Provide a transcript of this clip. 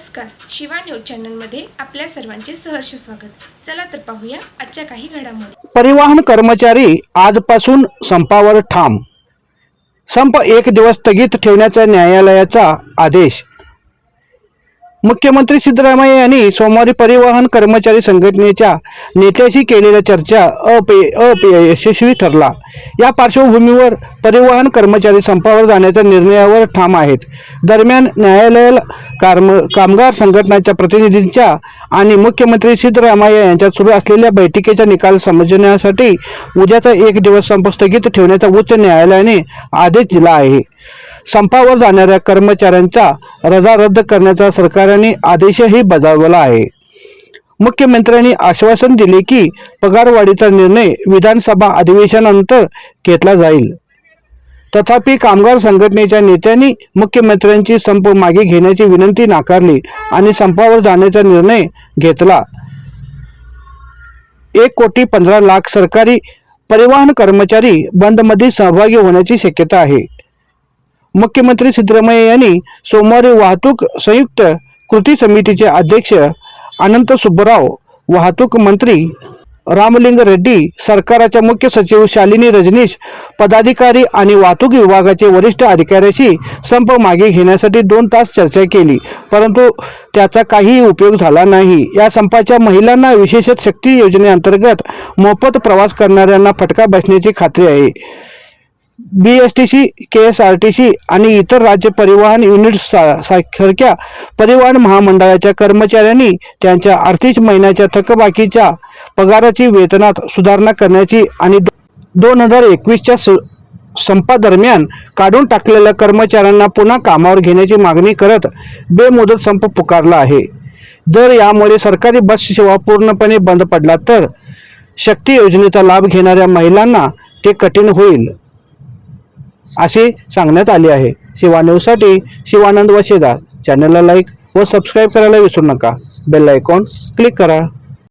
नमस्कार शिवा न्यूज चॅनलमध्ये आपल्या सर्वांचे सहर्ष स्वागत. चला तर पाहूया आजच्या काही घडामोडी. परिवहन कर्मचारी आजपासून संपावर ठाम. संप एक दिवस स्थगित ठेवण्याचा न्यायालयाचा आदेश. मुख्यमंत्री सिद्धरामय्या यांनी सोमवारी परिवहन कर्मचारी संघटनेच्या नेत्याशी केलेल्या चर्चा अपयशस्वी ठरला. या पार्श्वभूमीवर परिवहन कर्मचारी संपावर जाण्याच्या निर्णयावर ठाम आहेत. दरम्यान न्यायालयाला कार्म कामगार संघटनाच्या प्रतिनिधींच्या आणि मुख्यमंत्री सिद्धरामय्या यांच्यात सुरू असलेल्या बैठकीचा निकाल समजण्यासाठी उद्याचा एक दिवस संप स्थगित ठेवण्याचा उच्च न्यायालयाने आदेश दिला आहे. संपावर जाणाऱ्या कर्मचाऱ्यांचा रजा रद्द करण्याचा सरकारने आदेशही बजावला आहे. मुख्यमंत्र्यांनी आश्वासन दिले की पगारवाढीचा निर्णय विधानसभा अधिवेशनानंतर घेतला जाईल. तथापि कामगार संघटनेच्या नेत्यांनी मुख्यमंत्र्यांची संप मागे घेण्याची विनंती नाकारली आणि संपावर जाण्याचा निर्णय घेतला. एक कोटी पंधरा लाख सरकारी परिवहन कर्मचारी बंदमध्ये सहभागी होण्याची शक्यता आहे. मुख्यमंत्री सिद्धरामय्या यांनी सोमवारी वाहतूक संयुक्त कृती समितीचे अध्यक्ष अनंत सुब्बराव वाहतूक मंत्री रामलिंग रेड्डी सरकाराच्या मुख्य सचिव शालिनी रजनीश पदाधिकारी आणि वाहतूक विभागाचे वरिष्ठ अधिकाऱ्याशी संप मागे घेण्यासाठी दोन तास चर्चा केली. परंतु त्याचा काहीही उपयोग झाला नाही. या संपाच्या महिलांना विशेष शक्ती योजनेअंतर्गत मोफत प्रवास करणाऱ्यांना फटका बसण्याची खात्री आहे. B S T C K S R T C आणि इतर राज्य परिवहन युनिट सा- सारख्या परिवहन महामंडळाच्या कर्मचाऱ्यांनी त्यांच्या आर्थिक महिन्याच्या थकबाकीच्या पगाराची वेतनात सुधारणा करण्याची आणि दोन हजार एकवीसच्या संपादरम्यान काढून टाकलेल्या कर्मचाऱ्यांना पुन्हा कामावर घेण्याची मागणी करत बेमुदत संप पुकारला आहे. जर यामुळे सरकारी बस सेवा पूर्णपणे बंद पडला तर शक्ती योजनेचा लाभ घेणाऱ्या महिलांना ते कठीण होईल. असे सांगण्यात आले आहे. शिवा न्यूजसाठी शिवानंद वशेदार. चॅनलला लाईक व सबस्क्राईब करायला विसरू नका. बेल आयकॉन क्लिक करा.